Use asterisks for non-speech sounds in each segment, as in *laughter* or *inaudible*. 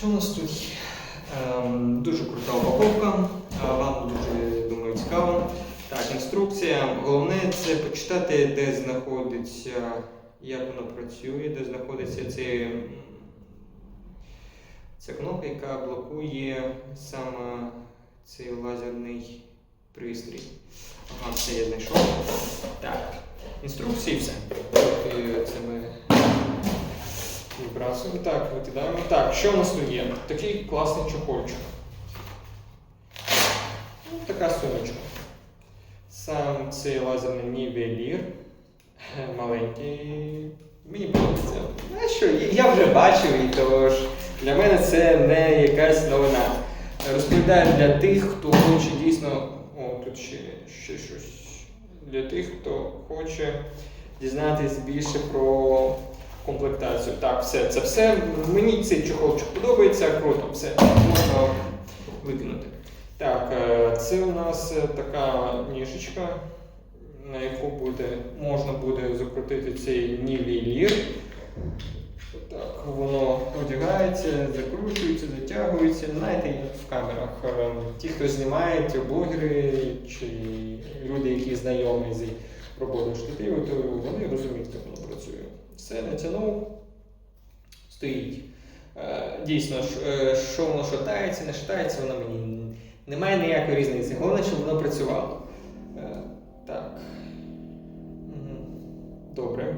Що у нас тут? Ем, дуже крута упаковка, вам дуже думаю цікаво. Так, інструкція. Головне це почитати, де знаходиться, як воно працює, де знаходиться цей, ця кнопка, яка блокує саме цей лазерний пристрій. Ага, все я знайшов. Так, інструкції все. Е, Це ми Вибрасуємо. Так, викидаємо. Так, що у нас тут є? Такий класний чохольчик. Ну, така сумочка. Сам цей лазерний нівелір. Е, Маленький. Мені подобається. А що, я вже бачив, і тож для мене це не якась новина. Розповідаю для тих, хто хоче дійсно. О, тут ще, ще щось. Для тих, хто хоче дізнатись більше про комплектацію. Так, все, це все. Мені цей чохолчик подобається, круто, все, можна викинути. Так, е, це у нас е, така ніжечка, на яку буде, можна буде закрутити цей нівелір. Так, воно одягається, закручується, затягується. Знаєте, в камерах. Е, Ті, хто знімає, ті блогери чи люди, які знайомі з роботою штативу, то вони розуміють, воно працює. Натягнув, стоїть. Е, Дійсно, е, що воно шатається, не шатається, воно мені немає ніякої різниці. Головне, щоб воно працювало. Е, Так. Добре.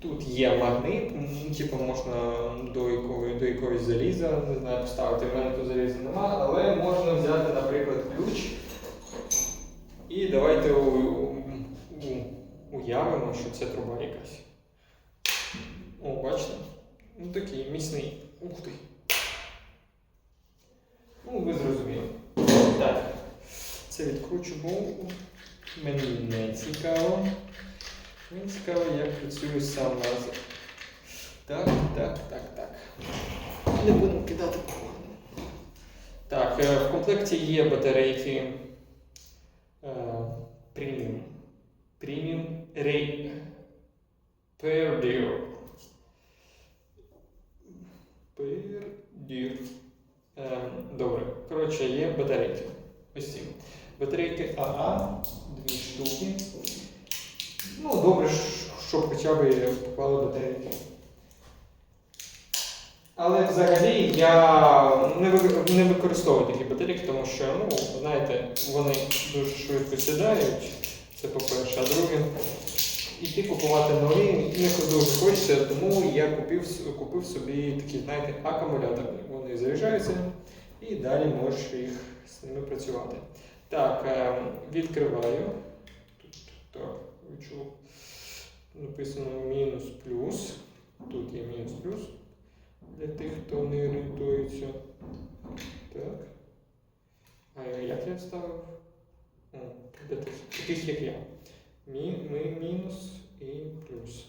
Тут є магнит, типу можна до якої, до якоїсь заліза, не знаю, поставити. В мене тут заліза нема, але можна взяти, наприклад, ключ. І давайте у, у, у- уявимо, що це труба якась. О, бачите? Ну такий міцний. Ух ти. Ну, ви зрозуміли. Так. Відкручу, мені не цікаво. Мені цікаво, як працює сам лазер. Так, так, так, так. Не будемо кидати походу. Так, е, в комплекті є батарейки е, преміум. Преміум рей. Пердір. Е, добре. Коротше, є батарейки. Ось ці. Батарейки АА, дві штуки. Ну, добре, щоб хоча б поклали батарейки. Але взагалі я не, використовую такі батарейки, тому що, ну, знаєте, вони дуже швидко сідають. Це по-перше. А друге, іти купувати нові не дуже хочеться, тому я купив, купив собі такі, знаєте, акумуляторні. Вони заряджаються і далі можеш їх з ними працювати. Так, е, відкриваю. Тут так, відчув. Написано мінус плюс. Тут є мінус плюс. Для тих, хто не орієнтується. Так. А як я вставив? Для тих, таких як я. Мі, ми, мінус і плюс.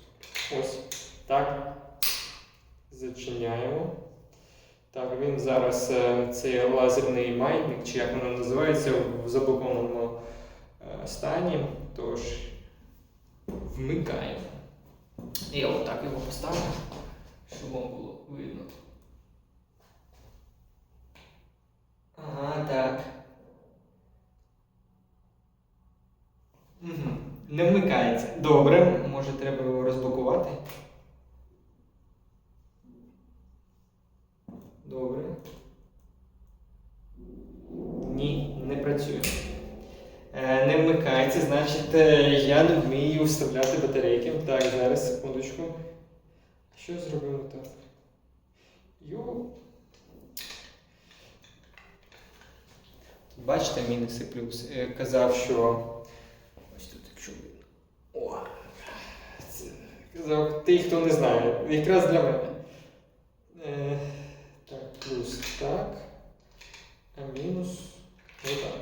Ось. Так. Зачиняємо. Так, він зараз е, цей лазерний маятник, чи як воно називається, в заблокованому е, стані. Тож вмикаємо. Я отак його поставлю, щоб вам було видно. Ага, так. Угу. Не вмикається. Добре, може треба його розблокувати. Добре. Ні, не працює. Е, Не вмикається, значить е, я не вмію вставляти батарейки. Так, зараз, секундочку. Що зробимо так? Йо. Бачите, мінус і плюс. Е, Казав, що. Ось тут, якщо. О! Казав, ти, хто не знає, якраз для мене. Е, так, плюс так. А мінус отак.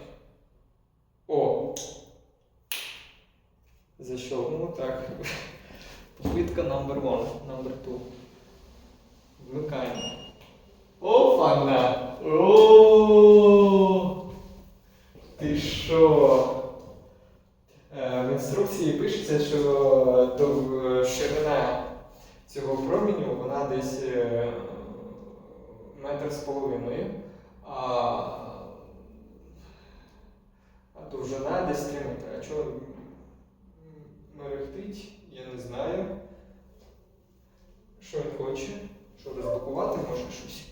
О! Защелкнув так. Попитка number one, number two. Вмикаємо. Опана! О! Ти що? Е, В інструкції пишеться, що ширина цього променю вона десь е, метр з половиною. А, довжина десь 3 метри. А чого мерехтить, я не знаю. Що він хоче? Що розблокувати може щось?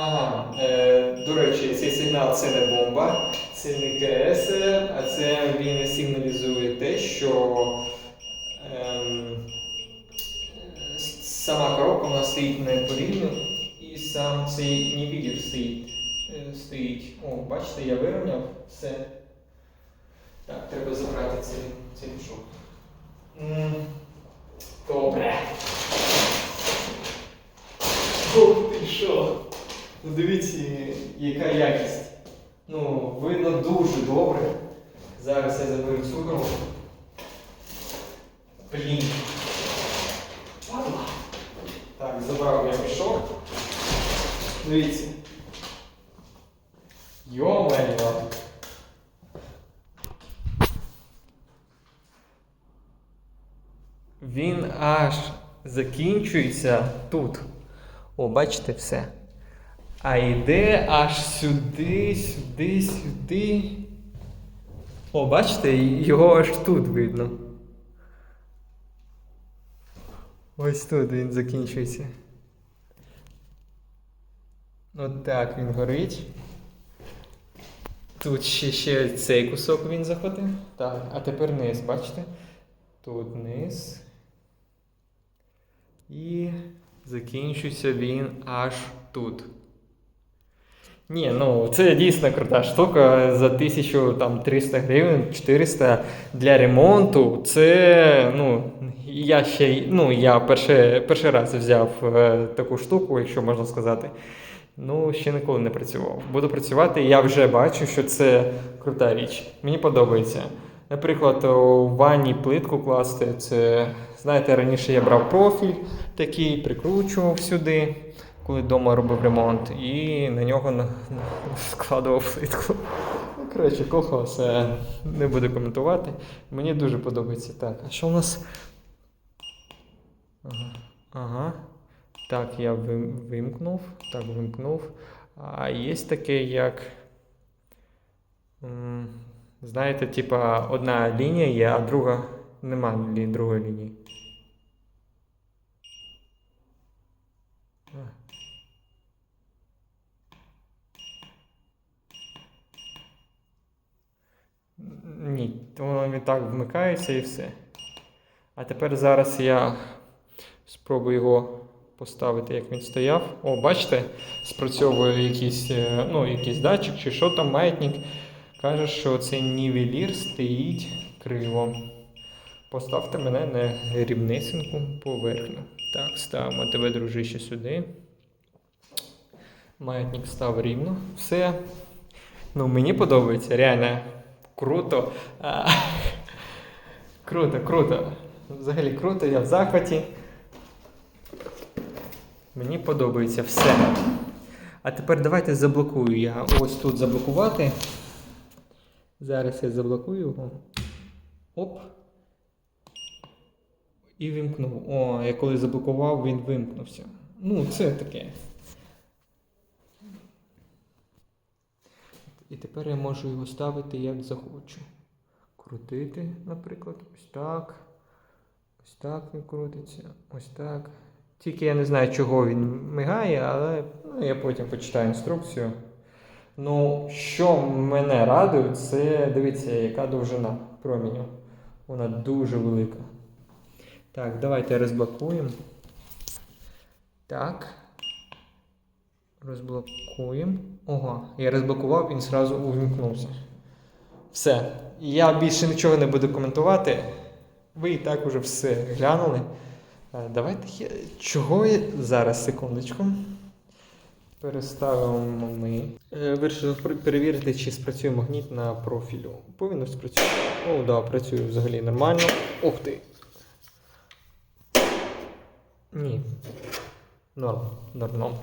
Ага, е, до речі, цей сигнал це не бомба, це не КС, а це він сигналізує те, що ем, е, сама коробка у нас стоїть не по рівню, і сам цей нівідір стоїть. е, стоїть. О, бачите, я вирівняв все. Так, треба забрати цей, цей мішок. Добре. Ух ти що? Ну дивіться, яка якість. Ну, видно дуже добре. Зараз я заберу цукру. Блін. Так, забрав я мішок. Дивіться. Йо-моє. Він аж закінчується тут. О, бачите все. А йде аж сюди, сюди, сюди. О, бачите, його аж тут видно. Ось тут він закінчується. От так він горить. Тут ще, ще цей кусок він захватив. Так, а тепер низ, бачите? Тут низ. І закінчується він аж тут. Ні, ну це дійсно крута штука. За 1300 гривень, 400 для ремонту. Це, ну, я ще ну, я перший, перший раз взяв е, таку штуку, якщо можна сказати. Ну, ще ніколи не працював. Буду працювати, і я вже бачу, що це крута річ. Мені подобається. Наприклад, у ванні плитку класти. Це, знаєте, раніше я брав профіль такий, прикручував сюди, коли вдома робив ремонт, і на нього складував плитку. Ну, коротше, колхоз, не буду коментувати. Мені дуже подобається. Так, а що у нас? Ага. ага. Так, я вимкнув. Так, вимкнув. А є таке, як. Знаєте, типа одна лінія є, а друга нема лі- другої лінії. Ні, воно і так вмикається і все. А тепер зараз я спробую його поставити, як він стояв. О, бачите, спрацьовує якийсь, е, ну, якийсь датчик чи що там, маятник. Каже, що цей нівелір стоїть криво. Поставте мене на рівнесеньку поверхню. Так, ставимо тебе, дружище, сюди. Маятник став рівно. Все. Ну, мені подобається, реально круто. А, *laughs* круто, круто. Взагалі круто, я в захваті. Мені подобається все. А тепер давайте заблокую я ось тут заблокувати. Зараз я заблокую його. Оп. І вимкнув. О, я коли заблокував, він вимкнувся. Ну, це таке. І тепер я можу його ставити як захочу. Крутити, наприклад, ось так. Ось так він крутиться. Ось так. Тільки я не знаю, чого він мигає, але ну, я потім почитаю інструкцію. Ну, що мене радує, це дивіться, яка довжина проміню. Вона дуже велика. Так, давайте розблокуємо. Так. Розблокуємо. Ого, я розблокував, він зразу увімкнувся. Все. Я більше нічого не буду коментувати. Ви і так уже все глянули. Е, Давайте. Чого я... Зараз, секундочку. Переставимо ми. Вирішили перевірити, чи спрацює магніт на профілю. Повинно спрацювати. О, так, да, працює взагалі нормально. Ух ти. Ні. Норм, норм.